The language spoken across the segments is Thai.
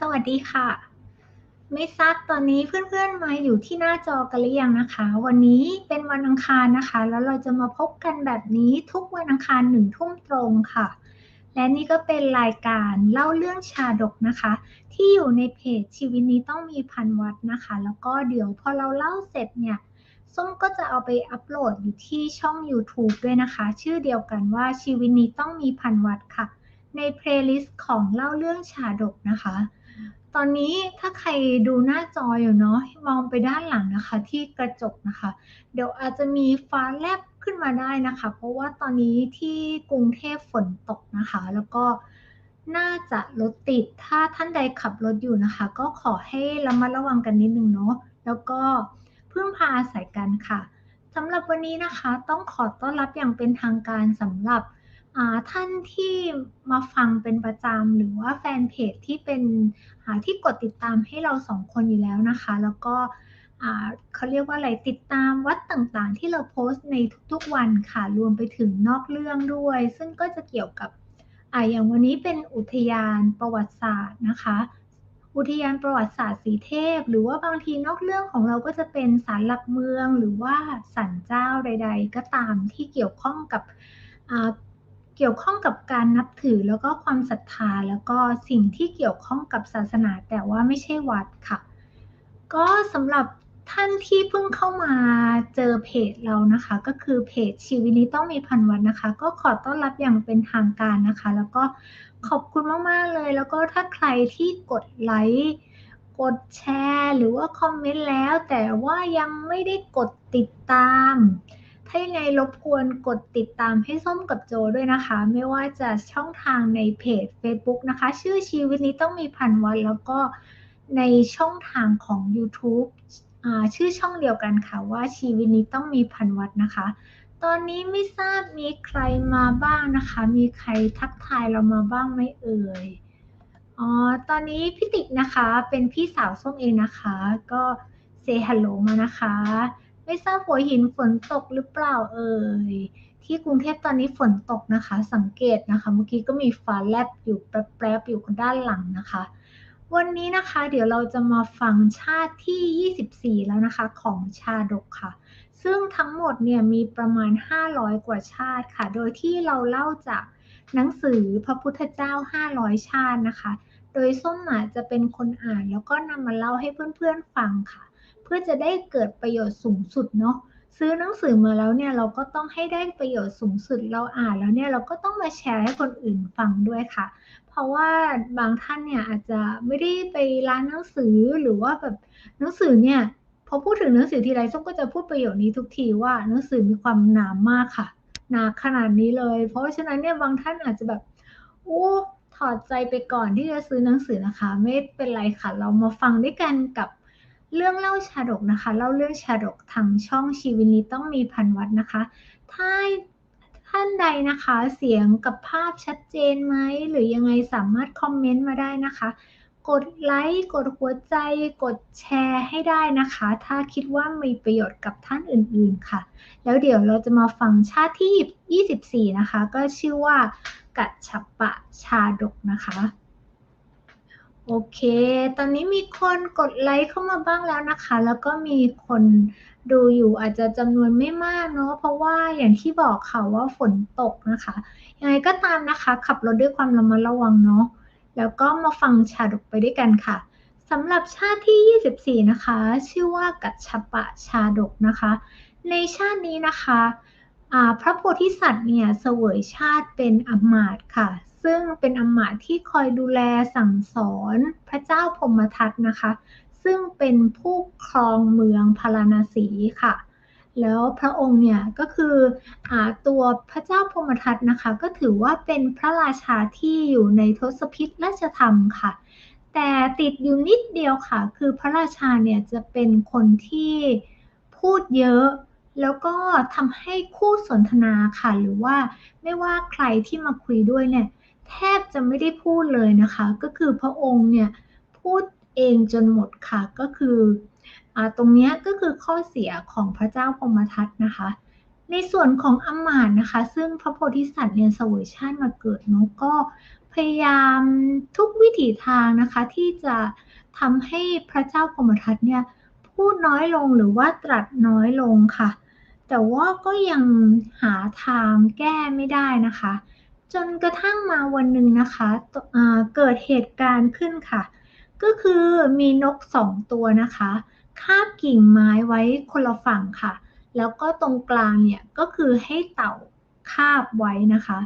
สวัสดีค่ะ ไม่ทราบตอนนี้เพื่อนๆมาอยู่ที่หน้าจอกันหรือยังนะคะ วันนี้เป็นวันอังคารนะคะ แล้วเราจะมาพบกันแบบนี้ทุกวันอังคารหนึ่งทุ่มตรงค่ะ และนี่ก็เป็นรายการเล่าเรื่องชาดกนะคะ ที่อยู่ในเพจชีวิตนี้ต้องมีพันวัดนะคะ แล้วก็เดี๋ยวพอเราเล่าเสร็จเนี่ยส้มก็จะเอาไปอัปโหลดอยู่ที่ช่อง YouTube ด้วยนะคะ ชื่อเดียวกันว่าชีวิตนี้ต้องมีพันวัดค่ะ ในเพลย์ลิสต์ของเล่าเรื่องชาดกนะคะ ตอนนี้ถ้าใครดูหน้าจออยู่เนาะมองไปด้านหลังนะคะ ที่กระจกนะคะ เดี๋ยวอาจจะมีฟ้าแลบขึ้นมาได้นะคะ เพราะว่าตอนนี้ที่กรุงเทพฝนตกนะคะ แล้วก็น่าจะรถติด ถ้าท่านใดขับรถอยู่นะคะ ก็ขอให้ระมัดระวังกันนิดนึงเนาะ แล้วก็พึ่งพาอาศัยกันค่ะสำหรับวันนี้นะคะ ต้องขอต้อนรับอย่างเป็นทางการสำหรับ ท่านที่มาฟังเป็นประจำหรือว่าแฟนเพจที่เป็นที่กดติดตามให้เราสองคนอยู่แล้วนะคะ แล้วก็เขาเรียกว่าอะไรติดตามวัดต่างๆ ที่เราโพสต์ในทุกๆวันค่ะ รวมไปถึงนอกเรื่องด้วย ซึ่งก็จะเกี่ยวกับออย่างวันนี้เป็นอุทยานประวัติศาสตร์นะคะ อุทยานประวัติศาสตร์สีเทพ หรือว่าบางทีนอกเรื่องของเราก็จะเป็นศาลหลักเมืองหรือว่าสันเจ้าใด ๆ ก็ตามที่เกี่ยวข้องกับ เกี่ยวข้องกับการนับถือแล้วก็ความศรัทธาแล้วก็สิ่งที่เกี่ยวข้องกับศาสนา แต่ว่าไม่ใช่วัดค่ะ ก็สำหรับท่านที่เพิ่งเข้ามาเจอเพจเรานะคะ ก็คือเพจชีวิตนี้ต้องมีพันวันนะคะ ก็ขอต้อนรับอย่างเป็นทางการนะคะ แล้วก็ขอบคุณมาก ๆ เลย แล้วก็ถ้าใครที่กดไลค์กดแชร์ หรือว่าคอมเมนต์แล้ว แต่ว่ายังไม่ได้กดติดตาม ถ้ายังไงรบกวนกดติดตามให้ส้มกับโจด้วยนะคะ ไม่ว่าจะช่องทางในเพจ Facebook นะคะ ชื่อชีวิตนี้ต้องมีพันวัน แล้วก็ในช่องทางของ YouTube ชื่อช่องเดียวกันค่ะว่าชีวิตนี้ต้องมีพันวัดนะคะ ตอนนี้ไม่ทราบมีใครมาบ้างนะคะ มีใครทักทายเรามาบ้างไหมเอ่ยอ๋อตอนนี้พี่ติ๊กนะคะเป็นพี่สาวส้มเองนะคะ ก็เซฮัลโหลมานะคะ ไม่ทราบหัวหินฝนตกหรือเปล่าเอ่ยที่กรุงเทพตอนนี้ฝนตกนะคะ สังเกตนะคะ เมื่อกี้ก็มีฟ้าแลบอยู่แป๊บๆอยู่ด้านหลังนะคะ วันนี้นะคะเดี๋ยวเราจะมาฟังชาติที่ 24 แล้วนะคะของชาดกค่ะ ซึ่งทั้งหมดเนี่ยมีประมาณ 500 กว่าชาติค่ะ โดยที่เราเล่าจากหนังสือพระพุทธเจ้า 500 ชาตินะคะ โดยส้มหมาจะเป็นคนอ่านแล้วก็นำมาเล่าให้เพื่อนๆฟังค่ะ เพื่อจะได้เกิดประโยชน์สูงสุดเนาะซื้อหนังสือมาแล้วเนี่ยเราก็ต้องให้ได้ประโยชน์สูงสุดเราอ่านแล้วเนี่ยเราก็ต้องมาแชร์ให้คนอื่นฟังด้วยค่ะ เพราะว่าบางท่านเนี่ยอาจจะไม่ได้ไปร้านหนังสือหรือว่าแบบหนังสือเนี่ยพอพูดถึงหนังสือทีไรส้มก็จะพูดประโยชน์นี้ทุกทีว่าหนังสือมีความหนามากค่ะหนาขนาดนี้เลย เพราะฉะนั้นเนี่ยบางท่านอาจจะแบบโอ้ถอดใจไปก่อนที่จะซื้อหนังสือนะคะ ไม่เป็นไรค่ะ เรามาฟังด้วยกันกับ เรื่องเล่าชาดกนะคะ เล่าเรื่องชาดกทางช่องชีวิตนี้ต้องมีพันวัดนะคะ ถ้าท่านใดนะคะเสียงกับภาพชัดเจนไหมหรือยังไงสามารถคอมเมนต์มาได้นะคะ กดไลค์กดหัวใจ กดแชร์ให้ได้นะคะ ถ้าคิดว่ามีประโยชน์กับท่านอื่นๆค่ะ แล้วเดี๋ยวเราจะมาฟังชาติที่ 24 นะคะ ก็ชื่อว่ากัจฉปะชาดกนะคะ โอเค ตอนนี้มีคนกดไลค์เข้ามาบ้างแล้วนะคะ แล้วก็มีคนดูอยู่อาจจะจำนวนไม่มากเนาะ เพราะว่าอย่างที่บอกค่ะว่าฝนตกนะคะ ยังไงก็ตามนะคะ ขับรถด้วยความระมัดระวังเนาะ แล้วก็มาฟังชาดกไปด้วยกันค่ะสำหรับชาติที่ 24 นะคะ ชื่อว่ากัจฉปะชาดกนะคะ ในชาตินี้นะคะ พระโพธิสัตว์เนี่ยเสวยชาติเป็นอมาตค่ะ ซึ่งเป็นอมาตย์ที่คอยดูแลสั่งสอนพระเจ้าพมทัตนะคะ ซึ่งเป็นผู้ครองเมืองพาราณสีค่ะ แล้วพระองค์เนี่ยก็คืออตัวพระเจ้าพมทัตนะคะ ก็ถือว่าเป็นพระราชาที่อยู่ในทศพิธราชธรรมค่ะ แต่ติดอยู่นิดเดียวค่ะ คือพระราชาเนี่ยจะเป็นคนที่พูดเยอะแล้วก็ทำให้คู่สนทนาค่ะ หรือว่าไม่ว่าใครที่มาคุยด้วยเนี่ย แทบจะไม่ได้พูดเลยนะคะ ก็คือพระองค์เนี่ยพูดเองจนหมดค่ะ ก็คืออตรงนี้ก็คือข้อเสียของพระเจ้าพมทัตนะคะ ในส่วนของอมาตนะคะ ซึ่งพระโพธิสัตว์เนี่ยสวยชาติมาเกิดเนาะก็พพยายามทุกวิถีทางนะคะ ที่จะทำให้พระเจ้าพมทัตเนี่ยพูดน้อยลงหรือว่าตรัสน้อยลงค่ะ แต่ว่าก็ยังหาทางแก้ไม่ได้นะคะ จนกระทั่งมาวันหนึ่งนะคะเกิดเหตุการณ์ขึ้นค่ะ ก็คือมีนกสองตัวนะคะคาบกิ่งไม้ไว้คนละฝั่งค่ะ แล้วก็ตรงกลางเนี่ยก็คือให้เต่าคาบไว้นะคะ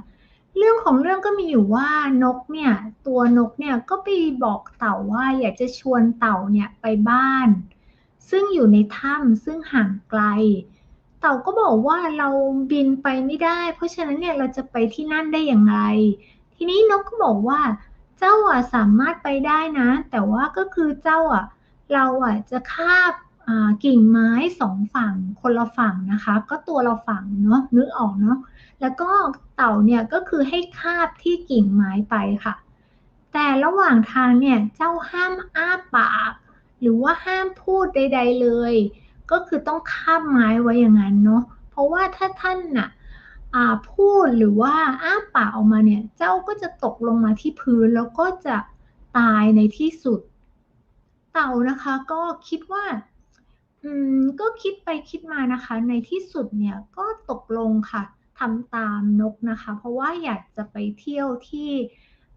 เรื่องของเรื่องก็มีอยู่ว่านกเนี่ยตัวนกเนี่ยก็ไปบอกเต่าว่าอยากจะชวนเต่าเนี่ยไปบ้าน ซึ่งอยู่ในถ้ำซึ่งห่างไกล เต่าก็บอกว่าเราบินไปไม่ได้ เพราะฉะนั้นเนี่ยเราจะไปที่นั่นได้อย่างไร ทีนี้นกก็บอกว่า เจ้าอะสามารถไปได้นะ แต่ว่าก็คือเจ้าอะเราอะจะคาบกิ่งไม้สองฝั่งคนละฝั่งนะคะ ก็ตัวเราฝั่งเนาะนึกออกเนาะแล้วก็เต่าเนี่ยก็คือให้คาบที่กิ่งไม้ไปค่ะ แต่ระหว่างทางเนี่ยเจ้าห้ามอ้าปาก หรือว่าห้ามพูดใด ๆเลย ก็คือต้องคาบไม้ไว้อย่างนั้นเนาะเพราะว่าถ้าท่านน่ะพูดหรือว่าอ้าปากออกมาเนี่ยเจ้าก็จะตกลงมาที่พื้นแล้วก็จะตายในที่สุด เต่านะคะก็คิดว่าอืมก็คิดไปคิดมานะคะ ในที่สุดเนี่ยก็ตกลงค่ะทำตามนกนะคะ เพราะว่าอยากจะไปเที่ยวที่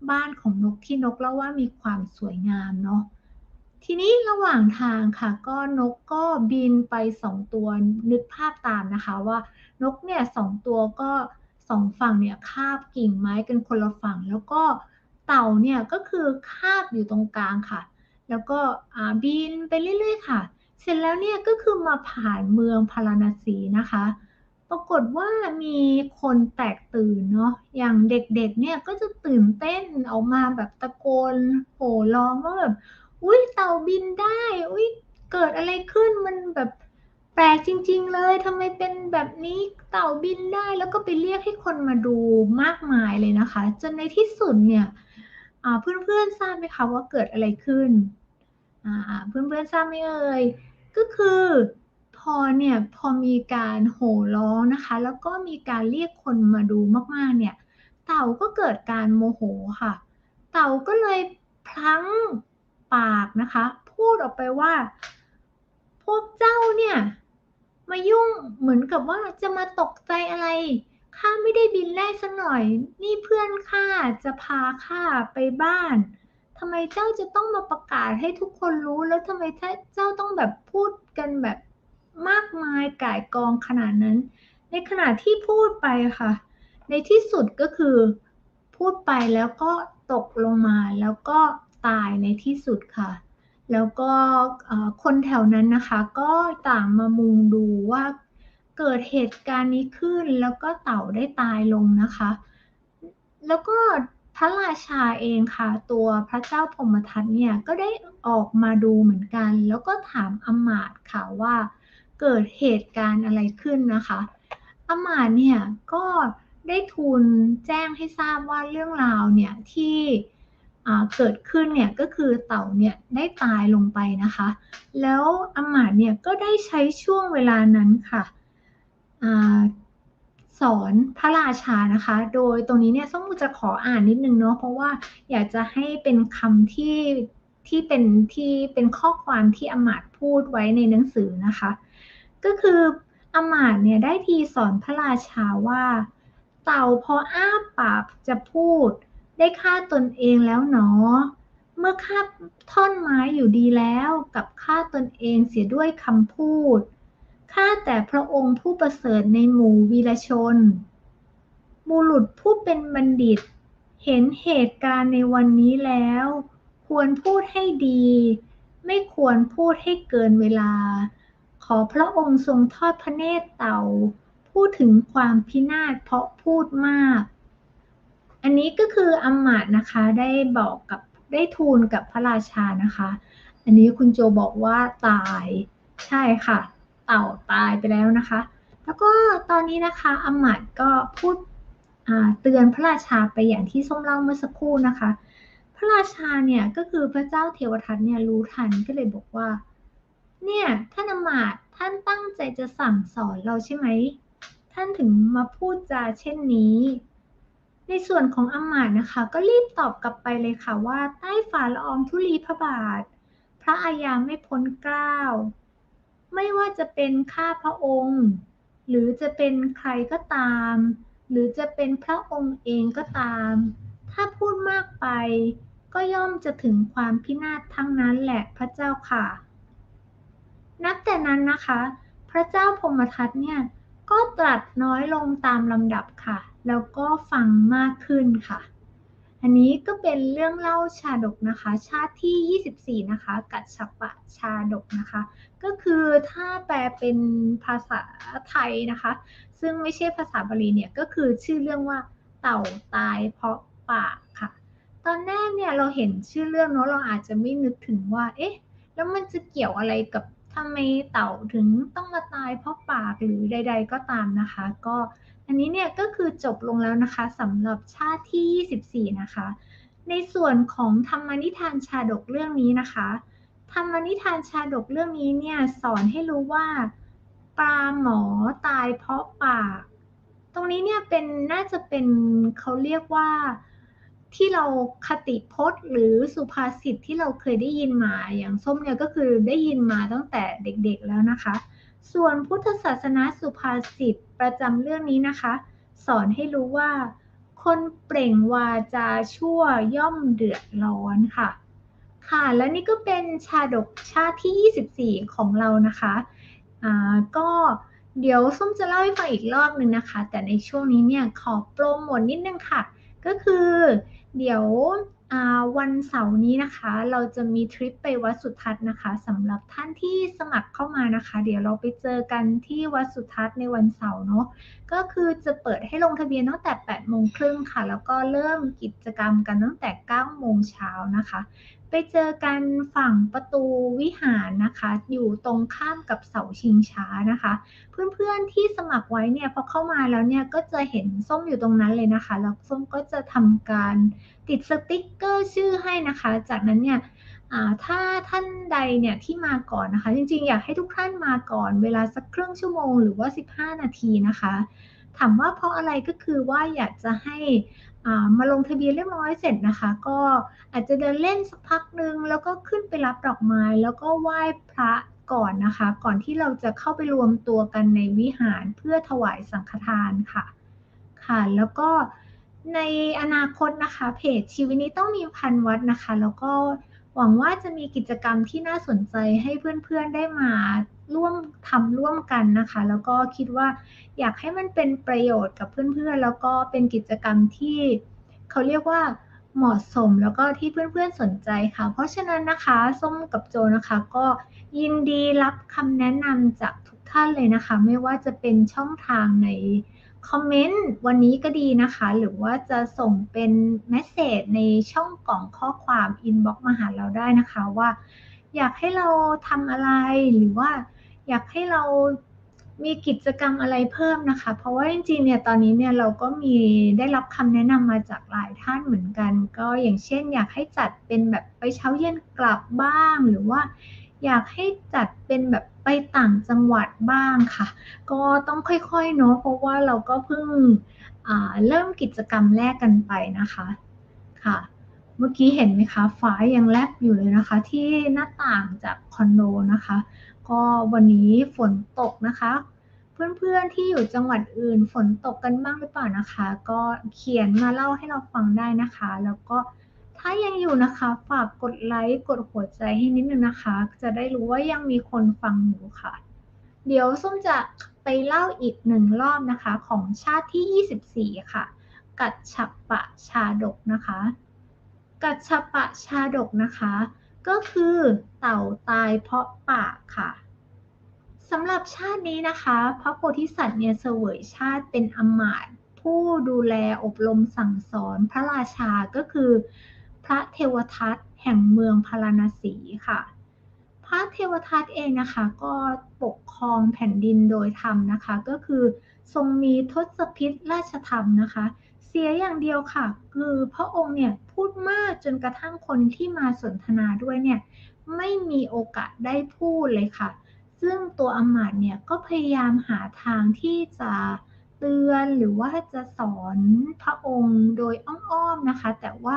บ้านของนกที่นกเล่าว่ามีความสวยงามเนาะ ทีนี้ระหว่างทางค่ะ ก็นกก็บินไปสองตัวนึกภาพตามนะคะว่านกเนี่ยสองตัวก็สองฝั่งเนี่ยคาบกิ่งไม้กันคนละฝั่ง แล้วก็เต่าเนี่ยก็คือคาบอยู่ตรงกลางค่ะ แล้วก็บินไปเรื่อยๆค่ะ เสร็จแล้วเนี่ยก็คือมาผ่านเมืองพาราณสีนะคะ ปรากฏว่ามีคนแตกตื่นเนาะอย่างเด็กๆเนี่ยก็จะตื่นเต้นออกมาแบบตะโกนโห่ร้องว่าแบบ อุ้ยเต่าบินได้ อุ้ยเกิดอะไรขึ้นมันแบบแปลกจริง ๆ เลยทำไมเป็นแบบนี้เต่าบินได้แล้วก็ไปเรียกให้คนมาดูมากมายเลยนะคะ จนในที่สุดเนี่ยเพื่อนๆทราบไหมคะว่าเกิดอะไรขึ้นเพื่อนๆทราบไหมเอ่ยก็คือพอเนี่ยพอมีการโห่ร้องนะคะ แล้วก็มีการเรียกคนมาดูมากๆเนี่ย เต่าก็เกิดการโมโหค่ะ เต่าก็เลยพลั้ง ปากนะคะ พูดออกไปว่า พวกเจ้าเนี่ย มายุ่งเหมือนกับว่าจะมาตกใจอะไรข้าไม่ได้บินแรกสักหน่อย นี่เพื่อนข้าจะพาข้าไปบ้านทำไมเจ้าจะต้องมาประกาศให้ทุกคนรู้แล้วทำไมเจ้าต้องแบบพูดกันแบบมากมายก่ายกองขนาดนั้น ในขณะที่พูดไปค่ะ ในที่สุดก็คือพูดไปแล้วก็ตกลงมาแล้วก็ ตายในที่สุดค่ะ แล้วก็คนแถวนั้นนะคะ ก็ต่างมามุงดูว่าเกิดเหตุการณ์นี้ขึ้นแล้วก็เต่าได้ตายลงนะคะ แล้วก็พระราชาเองค่ะ ตัวพระเจ้าพมทัตเนี่ยก็ได้ออกมาดูเหมือนกัน แล้วก็ถามอมาตค่ะว่าเกิดเหตุการณ์อะไรขึ้นนะคะอมาตเนี่ยก็ได้ทูลแจ้งให้ทราบว่าเรื่องราวเนี่ยที่ เกิดขึ้นเนี่ยก็คือเต่าเนี่ยได้ตายลงไปนะคะ แล้วอมาตเนี่ยก็ได้ใช้ช่วงเวลานั้นค่ะสอนพระราชานะคะ โดยตรงนี้เนี่ยส้มจะขออ่านนิดนึงเนาะเพราะว่าอยากจะให้เป็นคำที่ที่เป็นที่เป็นข้อความที่อมาตพูดไว้ในหนังสือนะคะ ก็คืออมาตเนี่ยได้ทีสอนพระราชาว่า เต่าพออ้าปากจะพูด ได้ฆ่าตนเองแล้วหนอ เมื่อฆ่าท่อนไม้อยู่ดีแล้วกับฆ่าตนเองเสียด้วยคำพูด ข้าแต่พระองค์ผู้ประเสริฐในหมู่วีรชน บุรุษผู้เป็นบัณฑิต เห็นเหตุการณ์ในวันนี้แล้ว ควรพูดให้ดี ไม่ควรพูดให้เกินเวลา ขอพระองค์ทรงทอดพระเนตรเต่า พูดถึงความพินาศเพราะพูดมาก อันนี้ก็คืออมาตนะคะได้บอกกับได้ทูลกับพระราชานะคะ อันนี้คุณโจบอกว่าตายใช่ค่ะ เต่าตายไปแล้วนะคะ แล้วก็ตอนนี้นะคะอมัดก็พูดเตือนพระราชาไปอย่างที่ส้มเล่าเมื่อสักครู่นะคะ พระราชาเนี่ยก็คือพระเจ้าเทวทัตเนี่ยรู้ทันก็เลยบอกว่า เนี่ยท่านอมาตท่านตั้งใจจะสั่งสอนเราใช่ไหม ท่านถึงมาพูดจาเช่นนี้ ในส่วนของอมาตย์นะคะ ก็รีบตอบกลับไปเลยค่ะว่า ใต้ฝ่าละอองธุลีพระบาท พระอาญาไม่พ้นเกล้าไม่ว่าจะเป็นข้าพระองค์ หรือจะเป็นใครก็ตาม หรือจะเป็นพระองค์เองก็ตาม ถ้าพูดมากไป ก็ย่อมจะถึงความพินาศทั้งนั้นแหละพระเจ้าค่ะ นับแต่นั้นนะคะ พระเจ้าพมทัตเนี่ยก็ตรัสน้อยลงตามลำดับค่ะ แล้วก็ฟังมากขึ้นค่ะ อันนี้ก็เป็นเรื่องเล่าชาดกนะคะ ชาติที่ 24 นะคะ กัจฉปะชาดกนะคะ ก็คือถ้าแปลเป็นภาษาไทยนะคะ ซึ่งไม่ใช่ภาษาบาลีเนี่ย ก็คือชื่อเรื่องว่าเต่าตายเพราะปากค่ะ ตอนแรกเนี่ยเราเห็นชื่อเรื่องเนาะเราอาจจะไม่นึกถึงว่า เอ๊ะ แล้วมันจะเกี่ยวอะไรกับทำไมเต่าถึงต้องมาตายเพราะปากหรือใด ๆ ก็ตามนะคะ ก็ อันนี้เนี่ยก็คือจบลงแล้วนะคะสำหรับชาติที่ 24 นะคะ ในส่วนของธรรมนิทานชาดกเรื่องนี้นะคะ ธรรมนิทานชาดกเรื่องนี้เนี่ยสอนให้รู้ว่าปลาหมอตายเพราะปาก ตรงนี้เนี่ยเป็นน่าจะเป็นเขาเรียกว่าที่เราคติพจน์หรือสุภาษิตที่เราเคยได้ยินมาอย่างส้มเนี่ยก็คือได้ยินมาตั้งแต่เด็กๆแล้วนะคะ ส่วนพุทธศาสนาสุภาษิตประจำเรื่องนี้นะคะ สอนให้รู้ว่า คนเปล่งวาจาชั่วย่อมเดือดร้อนค่ะ ค่ะ และนี่ก็เป็นชาดกชาติที่ 24 ของเรานะคะอ่าก็เดี๋ยวส้มจะเล่าให้ฟังอีกรอบหนึ่งนะคะ แต่ในช่วงนี้เนี่ยขอโปรโมทนิดนึงค่ะ ก็คือ เดี๋ยว วันเสาร์นี้นะคะ เราจะมีทริปไปวัดสุทัศน์นะคะสำหรับท่านที่สมัครเข้ามานะคะ เดี๋ยวเราไปเจอกันที่วัดสุทัศน์ในวันเสาร์เนาะก็คือจะเปิดให้ลงทะเบียนตั้งแต่8โมงครึ่งค่ะ แล้วก็เริ่มกิจกรรมกันตั้งแต่9โมงเช้านะคะ ไปเจอกันฝั่งประตูวิหารนะคะ อยู่ตรงข้ามกับเสาชิงช้านะคะ เพื่อนๆที่สมัครไว้เนี่ยพอเข้ามาแล้วเนี่ยก็จะเห็นส้มอยู่ตรงนั้นเลยนะคะ แล้วส้มก็จะทำการติดสติ๊กเกอร์ชื่อให้นะคะ จากนั้นเนี่ยถ้าท่านใดเนี่ยที่มาก่อนนะคะ จริงๆ อยากให้ทุกท่านมาก่อนเวลาสักครึ่งชั่วโมงหรือว่า 15 นาทีนะคะ ถามว่าเพราะอะไรก็คือว่าอยากจะให้มาลงทะเบียนเรียบร้อยเสร็จนะคะ ก็อาจจะเดินเล่นสักพักหนึ่งแล้วก็ขึ้นไปรับดอกไม้ แล้วก็ไหว้พระก่อนนะคะ ก่อนที่เราจะเข้าไปรวมตัวกันในวิหารเพื่อถวายสังฆทานค่ะ ค่ะ แล้วก็ในอนาคตนะคะ เพจชีวิตนี้ต้องมีพันวัดนะคะ แล้วก็หวังว่าจะมีกิจกรรมที่น่าสนใจให้เพื่อนๆได้มา ร่วมทำร่วมกันนะคะ แล้วก็คิดว่าอยากให้มันเป็นประโยชน์กับเพื่อนๆ แล้วก็เป็นกิจกรรมที่เขาเรียกว่าเหมาะสมแล้วก็ที่เพื่อนๆสนใจค่ะ เพราะฉะนั้นนะคะส้มกับโจนะคะ ก็ยินดีรับคำแนะนำจากทุกท่านเลยนะคะ ไม่ว่าจะเป็นช่องทางในคอมเมนต์วันนี้ก็ดีนะคะ หรือว่าจะส่งเป็นเมสเซจในช่องกล่องข้อความอินบ็อกมาหาเราได้นะคะว่า อยากให้เราทำอะไรหรือว่า อยากให้เรามีกิจกรรมอะไรเพิ่มนะคะ เพราะว่าจริงๆเนี่ยตอนนี้เนี่ยเราก็มีได้รับคำแนะนำมาจากหลายท่านเหมือนกัน ก็อย่างเช่น อยากให้จัดเป็นแบบไปเช้าเย็นกลับบ้าง หรือว่า อยากให้จัดเป็นแบบไปต่างจังหวัดบ้างค่ะ ก็ต้องค่อยๆเนาะเพราะว่าเราก็เพิ่งเริ่มกิจกรรมแรกกันไปนะคะค่ะ เมื่อกี้เห็นไหมคะฟ้ายังแลบอยู่เลยนะคะ ที่หน้าต่างจากคอนโดนะคะ ก็วันนี้ฝนตกนะคะ เพื่อนๆที่อยู่จังหวัดอื่นฝนตกกันบ้างหรือเปล่านะคะ ก็เขียนมาเล่าให้เราฟังได้นะคะ แล้วก็ถ้ายังอยู่นะคะ ฝากกดไลค์กดหัวใจให้นิดนึงนะคะ จะได้รู้ว่ายังมีคนฟังอยู่ค่ะ เดี๋ยวส้มจะไปเล่าอีกหนึ่งรอบนะคะ ของชาติที่ 24 ค่ะ กัดฉับปะชาดกนะคะ กัดฉับปะชาดกนะคะ ก็คือเต่าตายเพราะปากค่ะสำหรับชาตินี้นะคะ พระโพธิสัตว์เนี่ยเสวยชาติเป็นอมาตผู้ดูแลอบรมสั่งสอนพระราชาก็คือ พระเทวทัตแห่งเมืองพาราณสีค่ะ พระเทวทัตเองนะคะก็ปกครองแผ่นดินโดยธรรมนะคะ ก็คือทรงมีทศพิษราชธรรมนะคะ เสียอย่างเดียวค่ะ คือพระองค์เนี่ยพูดมากจนกระทั่งคนที่มาสนทนาด้วยเนี่ยไม่มีโอกาสได้พูดเลยค่ะ ซึ่งตัวอมาตเนี่ยก็พยายามหาทางที่จะเตือนหรือว่าจะสอนพระองค์โดยอ้อมๆนะคะ แต่ว่า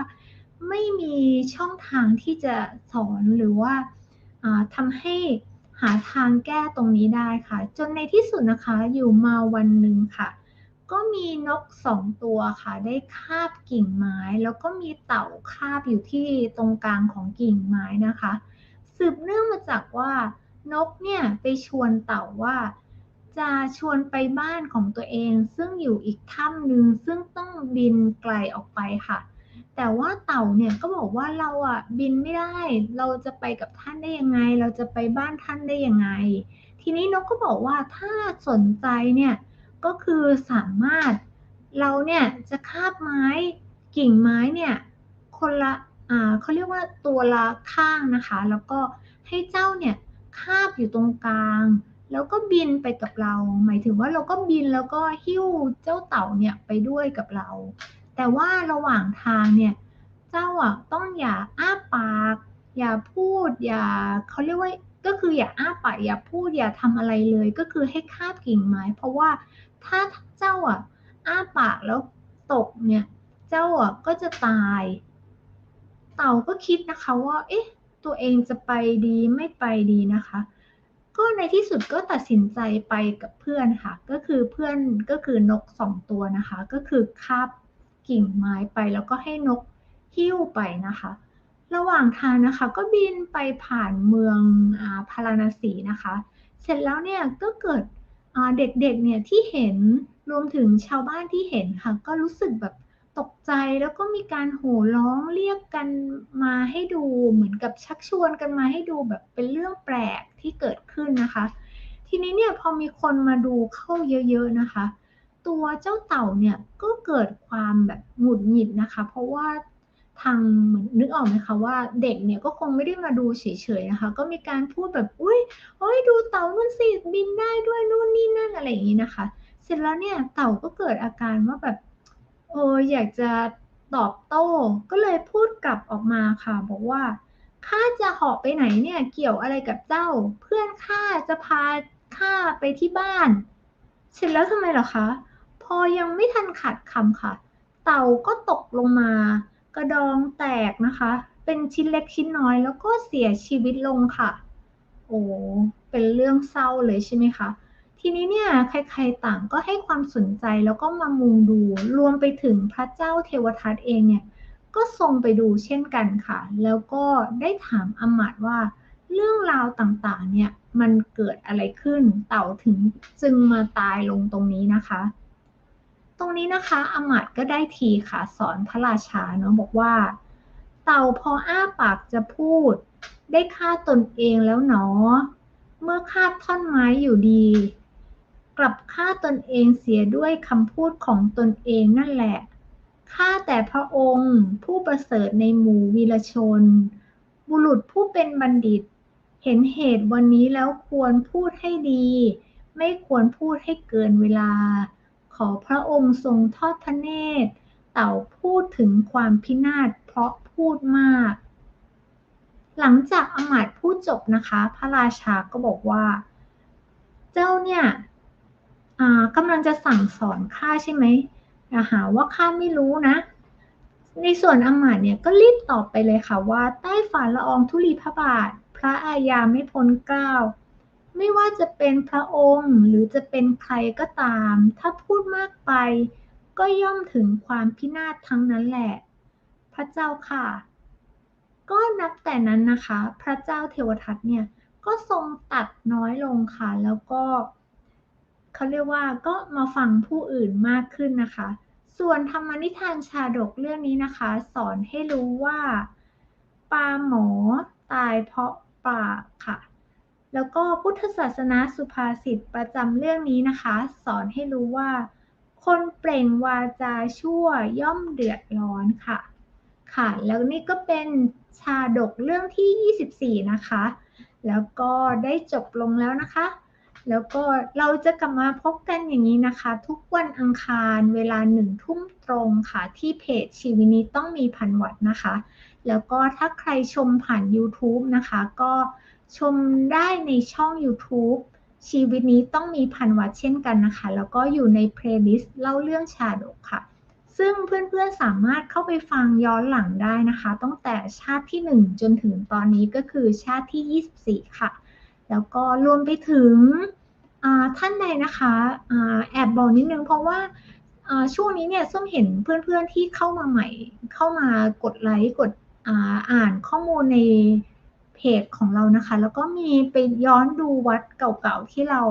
ไม่มีช่องทางที่จะสอนหรือว่าทำให้หาทางแก้ตรงนี้ได้ค่ะ จนในที่สุดนะคะอยู่มาวันหนึ่งค่ะ ก็มีนกสองตัวค่ะ ได้คาบกิ่งไม้ แล้วก็มีเต่าคาบอยู่ที่ตรงกลางของกิ่งไม้นะคะ สืบเนื่องมาจากว่านกเนี่ยไปชวนเต่าว่า จะชวนไปบ้านของตัวเอง ซึ่งอยู่อีกถ้ำหนึ่งซึ่งต้องบินไกลออกไปค่ะ แต่ว่าเต่าเนี่ยก็บอกว่าเราอะบินไม่ได้ เราจะไปกับท่านได้ยังไง เราจะไปบ้านท่านได้ยังไง ทีนี้นกก็บอกว่าถ้าสนใจเนี่ย ก็คือสามารถเราเนี่ยจะคาบไม้กิ่งไม้เนี่ยคนละอ่าเขาเรียกว่าตัวละข้างนะคะ แล้วก็ให้เจ้าเนี่ยคาบอยู่ตรงกลาง แล้วก็บินไปกับเรา หมายถึงว่าเราก็บินแล้วก็หิ้วเจ้าเต่าเนี่ยไปด้วยกับเรา แต่ว่าระหว่างทางเนี่ยเจ้าอะต้องอย่าอ้าปาก อย่าพูดอย่าเขาเรียกว่าก็คืออย่าอ้าปากอย่าพูดอย่าทำอะไรเลย ก็คือให้คาบกิ่งไม้ เพราะว่า ถ้าเจ้าอะ อ้าปากแล้วตกเนี่ย เจ้าอะก็จะตาย เต่าก็คิดนะคะว่า เอ๊ะ ตัวเองจะไปดีไม่ไปดีนะคะ ก็ในที่สุดก็ตัดสินใจไปกับเพื่อนค่ะ ก็คือเพื่อนก็คือนกสองตัวนะคะ ก็คือคาบกิ่งไม้ไปแล้วก็ให้นกหิ้วไปนะคะ ระหว่างทางนะคะ ก็บินไปผ่านเมืองอพาราณสีนะคะ เสร็จแล้วเนี่ยก็เกิด เด็กๆเนี่ยที่เห็นรวมถึงชาวบ้านที่เห็นค่ะ ก็รู้สึกแบบตกใจแล้วก็มีการโห่ร้องเรียกกันมาให้ดูเหมือนกับชักชวนกันมาให้ดูแบบเป็นเรื่องแปลกที่เกิดขึ้นนะคะ ทีนี้เนี่ยพอมีคนมาดูเข้าเยอะ ๆนะคะ ตัวเจ้าเต่าเนี่ยก็เกิดความแบบหงุดหงิดนะคะ เพราะว่า ทางเหมือนนึกออกไหมคะว่าเด็กเนี่ยก็คงไม่ได้มาดูเฉยๆนะคะ ก็มีการพูดแบบอุ้ยโอ้ยดูเต่ามันสิบินได้ด้วยนู่นนี่นั่นอะไรอย่างนี้นะคะ เสร็จแล้วเนี่ยเต่าก็เกิดอาการว่าแบบเอออยากจะตอบโต้ก็เลยพูดกลับออกมาค่ะ บอกว่าข้าจะเหาะไปไหนเนี่ยเกี่ยวอะไรกับเจ้า เพื่อนข้าจะพาข้าไปที่บ้าน เสร็จแล้วทำไมเหรอคะ พอยังไม่ทันขาดคำค่ะ เต่าก็ตกลงมา กระดองแตกนะคะ เป็นชิ้นเล็กชิ้นน้อยแล้วก็เสียชีวิตลงค่ะ โอ้เป็นเรื่องเศร้าเลยใช่ไหมคะทีนี้เนี่ยใครๆต่างก็ให้ความสนใจแล้วก็มามุงดูรวมไปถึงพระเจ้าเทวทัตเองเนี่ยก็ทรงไปดูเช่นกันค่ะ แล้วก็ได้ถามอมาตว่า เรื่องราวต่างๆเนี่ยมันเกิดอะไรขึ้นเต่าถึงจึงมาตายลงตรงนี้นะคะ รงนี้นะคะอมาตก็ได้ทีค่ะ สอนพระราชาเนาะบอกว่า เต่าพออ้าปากจะพูด ได้ฆ่าตนเองแล้วเนาะเมื่อฆ่าท่อนไม้อยู่ดี กลับฆ่าตนเองเสียด้วยคำพูดของตนเองนั่นแหละฆ่าแต่พระองค์ผู้ประเสริฐในหมู่วีรชน บุรุษผู้เป็นบัณฑิต เห็นเหตุวันนี้แล้วควรพูดให้ดี ไม่ควรพูดให้เกินเวลา ขอพระองค์ทรงทอดพระเนตร เต่าพูดถึงความพินาศเพราะพูดมาก หลังจากอมาตพูดจบนะคะ พระราชาก็บอกว่า เจ้าเนี่ยกำลังจะสั่งสอนข้าใช่ไหมอย่าหาว่าข้าไม่รู้นะ ในส่วนอมาตเนี่ยก็รีบตอบไปเลยค่ะว่า ใต้ฝ่าละอองธุลีพระบาท พระอาญาไม่พ้นเกล้า ไม่ว่าจะเป็นพระองค์หรือจะเป็นใครก็ตาม ถ้าพูดมากไป ก็ย่อมถึงความพินาศทั้งนั้นแหละ พระเจ้าค่ะ ก็นับแต่นั้นนะคะ พระเจ้าเทวทัตเนี่ยก็ทรงตัดน้อยลงค่ะ แล้วก็เขาเรียกว่าก็มาฟังผู้อื่นมากขึ้นนะคะ ส่วนธรรมนิทานชาดกเรื่องนี้นะคะ สอนให้รู้ว่าปลาหมอตายเพราะปาก แล้วก็พุทธศาสนาสุภาษิตประจำเรื่องนี้นะคะ สอนให้รู้ว่า คนเปล่งวาจาชั่วย่อมเดือดร้อนค่ะ ค่ะ แล้วนี่ก็เป็นชาดกเรื่องที่ 24 นะคะ แล้วก็ได้จบลงแล้วนะคะ แล้วก็เราจะกลับมาพบกันอย่างนี้นะคะ ทุกวันอังคารเวลาหนึ่งทุ่มตรงค่ะ ที่เพจชีวินี้ต้องมีพันวัตนะคะ แล้วก็ถ้าใครชมผ่าน YouTube นะคะ ก็ ชมได้ในช่อง YouTube ชีวิตนี้ต้องมีพันวัดเช่นกันนะคะ แล้วก็อยู่ในเพลย์ลิสต์เล่าเรื่องชาดกค่ะ ซึ่งเพื่อนๆสามารถเข้าไปฟังย้อนหลังได้นะคะ ตั้งแต่ชาติที่ 1 จนถึงตอนนี้ก็คือชาติที่ 24 ค่ะ แล้วก็รวมไปถึงท่านใดนะคะอะแอบบอกนิดนึงเพราะว่าช่วงนี้เนี่ยส้มเห็นเพื่อนๆที่เข้ามาใหม่ เข้ามากดไลค์กดอ่านข้อมูลใน เพจของเรานะคะ แล้วก็มีไปย้อนดูวัดเก่าๆที่เรา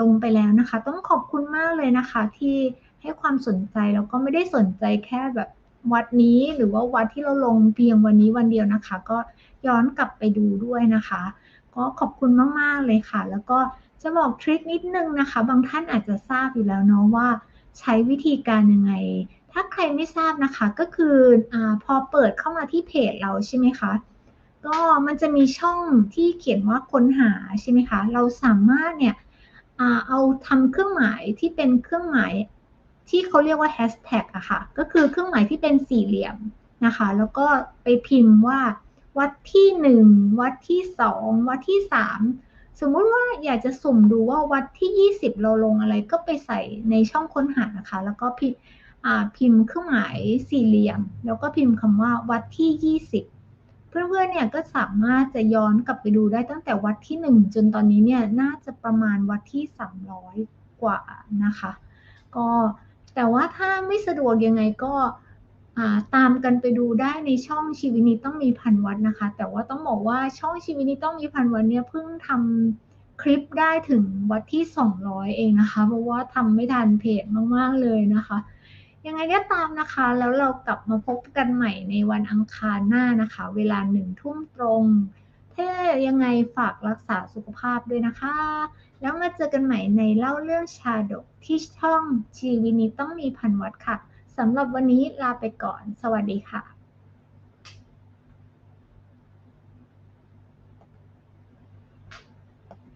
ลงไปแล้วนะคะ ต้องขอบคุณมากเลยนะคะ ที่ให้ความสนใจแล้วก็ไม่ได้สนใจแค่แบบวัดนี้หรือว่าวัดที่เราลงเพียงวันนี้วันเดียวนะคะ ก็ย้อนกลับไปดูด้วยนะคะ ก็ขอบคุณมากๆเลยค่ะ แล้วก็จะบอกทริคนิดนึงนะคะ บางท่านอาจจะทราบอยู่แล้วเนาะว่า ใช้วิธีการยังไง ถ้าใครไม่ทราบนะคะก็คืออพอเปิดเข้ามาที่เพจเราใช่ไหมคะ ก็มันจะมีช่องที่เขียนว่าค้นหาใช่ไหมคะ เราสามารถเนี่ยเอาทำเครื่องหมายที่เป็นเครื่องหมายที่เขาเรียกว่าแฮชแท็กอะค่ะ ก็คือเครื่องหมายที่เป็นสี่เหลี่ยมนะคะ แล้วก็ไปพิมพ์ว่าวัดที่หนึ่งวัดที่สองวัดที่สามสมมุติว่าอยากจะสุ่มดูว่าวัดที่ 20 เราลงอะไรก็ไปใส่ในช่องค้นหานะคะ แล้วก็พิพิมพ์เครื่องหมายสี่เหลี่ยม แล้วก็พิมพ์คำว่าวัดที่ 20 เพื่อนๆเนี่ยก็สามารถจะย้อนกลับไปดูได้ตั้งแต่วัดที่ 1 จนตอนนี้เนี่ยน่าจะประมาณวัดที่ 300 กว่านะคะ ก็แต่ว่าถ้าไม่สะดวกยังไงก็ตามกันไปดูได้ในช่องชีวิตนี้ต้องมีพันวัดนะคะ แต่ว่าต้องบอกว่าช่องชีวิตนี้ต้องมีพันวัดเนี่ยเพิ่งทำคลิปได้ถึงวัดที่ 200 เองนะคะ เพราะว่าทำไม่ทันเพจมากๆเลยนะคะ ยังไงก็ตามนะคะ แล้วเรากลับมาพบกันใหม่ในวันอังคารหน้านะคะ เวลาหนึ่งทุ่มตรงเท่ยังไงฝากรักษาสุขภาพด้วยนะคะ แล้วมาเจอกันใหม่ในเล่าเรื่องชาดกที่ช่องชีวินี้ต้องมีพันวัดค่ะสำหรับวันนี้ลาไปก่อน สวัสดีค่ะ